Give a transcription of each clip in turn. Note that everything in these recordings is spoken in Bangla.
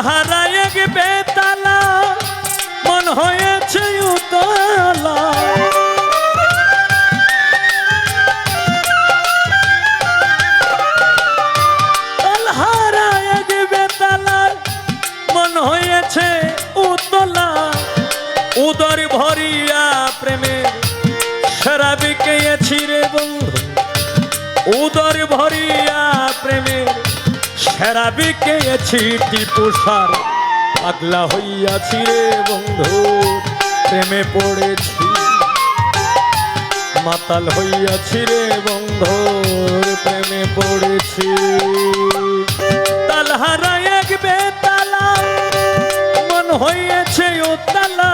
এক বেতালা, মন হয়েছে উতলা। হয়েছে উতলা। উদর ভরিয়া প্রেমে শরাবি কেছি রে বন্ধু। উদর ভরিয়া প্রেমে শরাবি কেছি টিপুষার পাগলা হইয়াছি রে বন্ধু, প্রেমে পড়েছি। মাতাল হইয়াছি রে বন্ধুর প্রেমে পড়েছি। তালহারা এক বেতালা, মন হইয়াছে ও তালা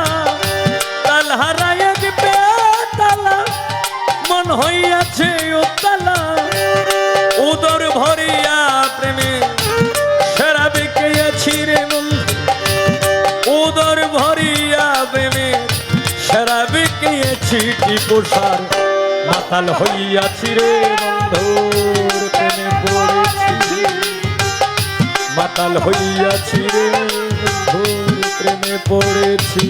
তালহারা এক বেতালা, মন হইয়াছে ও তালা উদর ভরিয়া প্রেমে উদর ভরিয়া প্রেমে শরাবে কেছি পোষার মাতাল হইয়াছি রে বন্ধুর প্রেমে পড়েছি। মাতাল হইয়াছি রে বন্ধুর প্রেমে পড়েছি।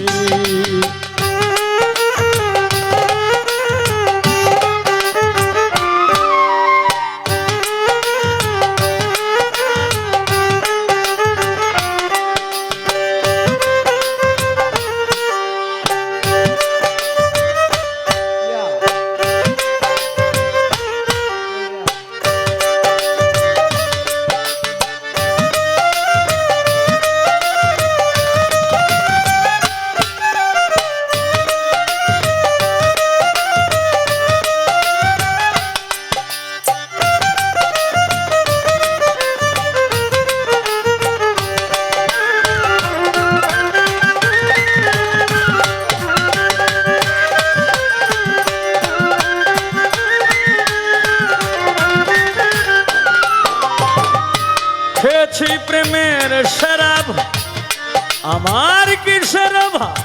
শরাব আমার কিসের অভাব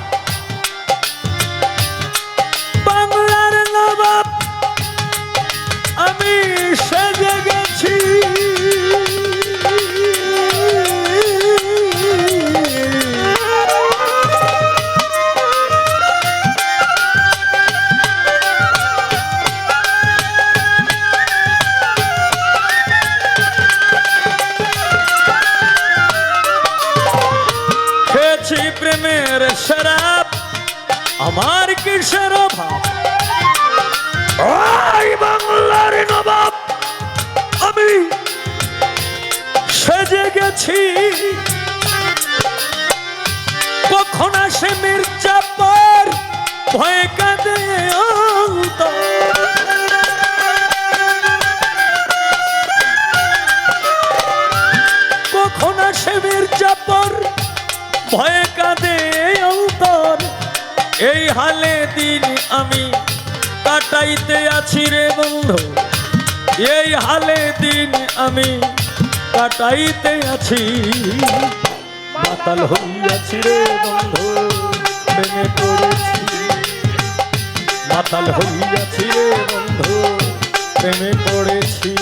বাংলার নবাব আমি সেজে গেছি। গেছি কখন আসে মির্জাপুর ভয়ে কাঁদে। কখন আসে মির্জাপুর ভয়ে কাঁদে অন্তর। এই হালে দিন আমি কাটাইতে আছি রে বন্ধু। এই হালে দিন আমি কাটাইতে আছি। মাতাল হইয়াছি রে বন্ধু প্রেমে পড়েছি। মাতাল হইয়াছি রে বন্ধু প্রেমে পড়েছি।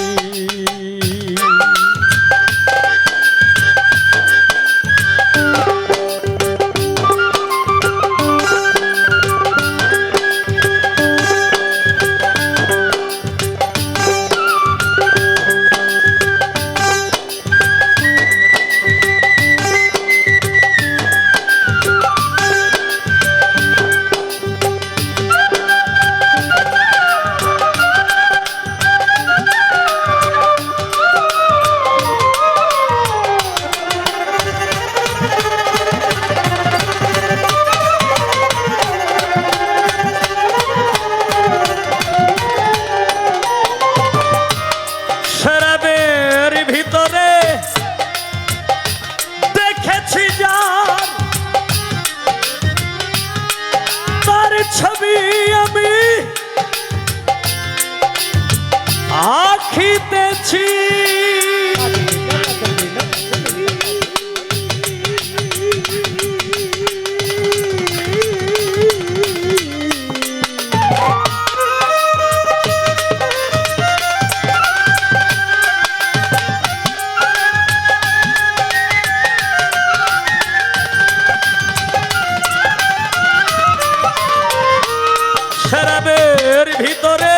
সেরাবের ভিতরে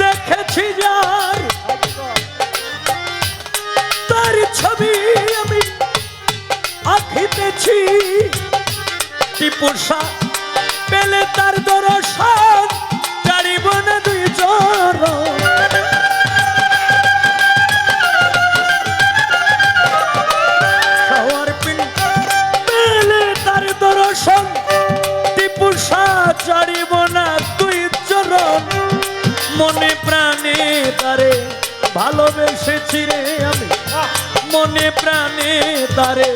দেখেছি যার। তার ছবি আমি আঁকিতেছি। টিপুষা পেলে তার দর তারে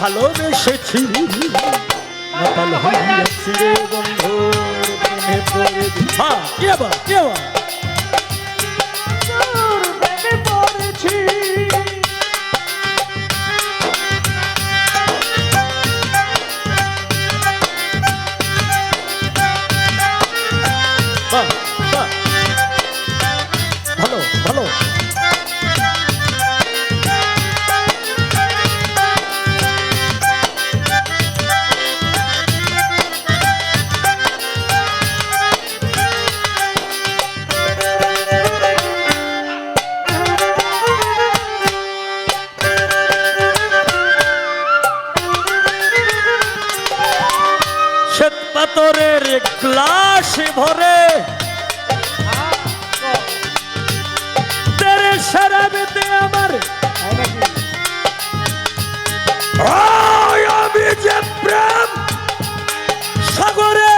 ভালোবেসেছি। মাতাল হইয়াছি রে বন্ধু প্রেমে পড়েছি হ্যাঁ কে বা কে বাহ। ভালো ভালো। পাথরের গ্লাস ভরে। আমার। আমি যে প্রেম সাগরে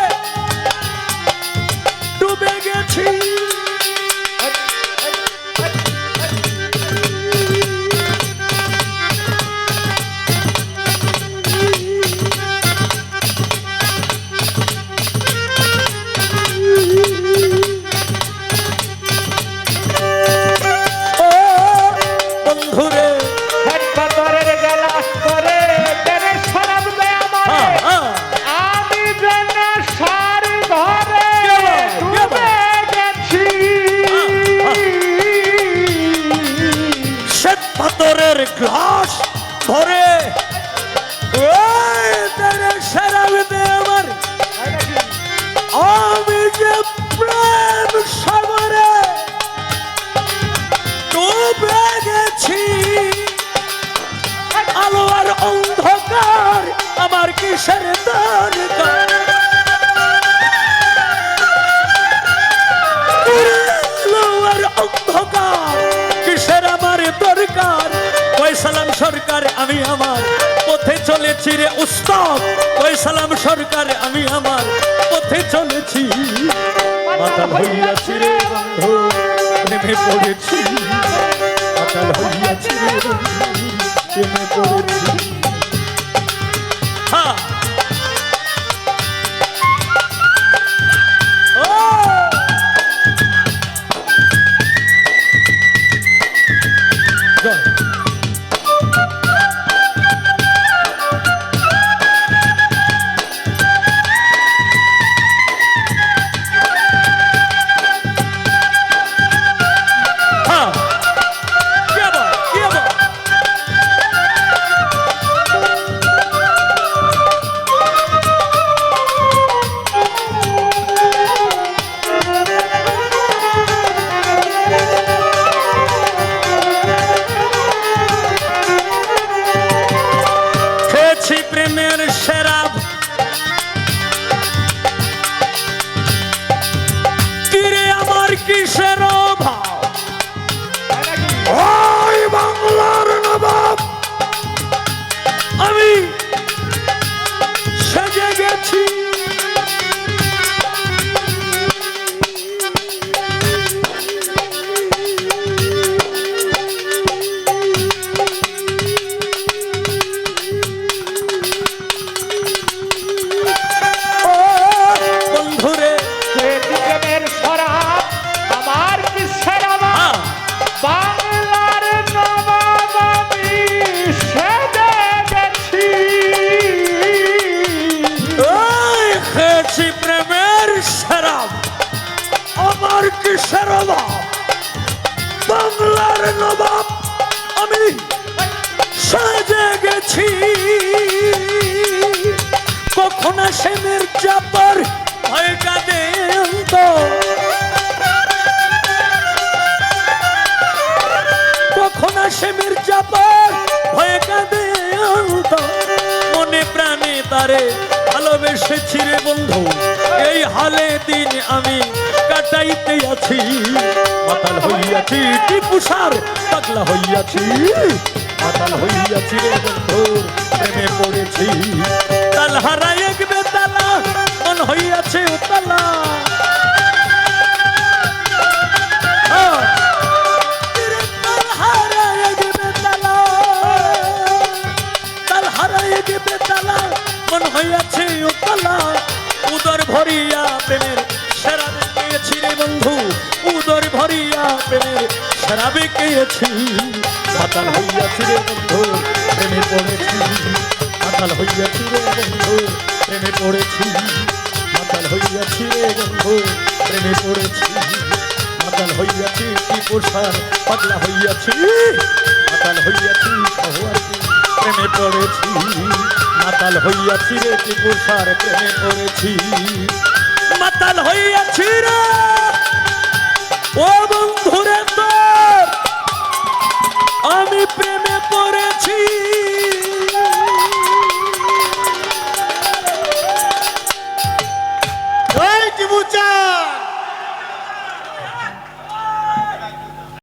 আমার পথে চলেছি রে উস্তাদ। ওই সালাম সরকার আমি আমার পথে চলেছি। মাতাল হইয়াছি রে বন্ধু প্রেমে পড়েছি। মাতাল হইয়াছি রে বন্ধু প্রেমে পড়েছি। হ্যাঁ আমার কিসের আমার কিসের বাংলার নবাব আমি সাজে গেছি। কখন সে মির্জাপার হয়ে কাঁদে কখন সে মির্জাপার হয়ে কাঁদে মনে প্রাণে তারে ভালোবেসেছি রে বন্ধু। এই হালে দিন আমি কাটাইতে আছি। মাতাল হইয়াছি টিপুসার পাগলা হইয়াছি। মাতাল হইয়াছি রে বন্ধু, প্রেমে পড়েছি। তাল এক বেতালা, মন হইয়াছে উতালা। শরাবে পেয়েছি মাতাল হইয়াছি রে বন্ধু, প্রেমে পড়েছি। মাতাল হইয়াছি রে বন্ধু, প্রেমে পড়েছি। মাতাল হইয়াছি রে বন্ধু, প্রেমে পড়েছি। মাতাল হইয়াছি কি পোষার পাগলা হইয়াছি। মাতাল হইয়াছি সহয়াছি প্রেমে পড়েছি। মাতাল হইয়াছি রে কি পোষার প্রেমে পড়েছি। মাতাল হইয়াছি রে। ও বন্ধুরে আমি প্রেমে পড়েছি।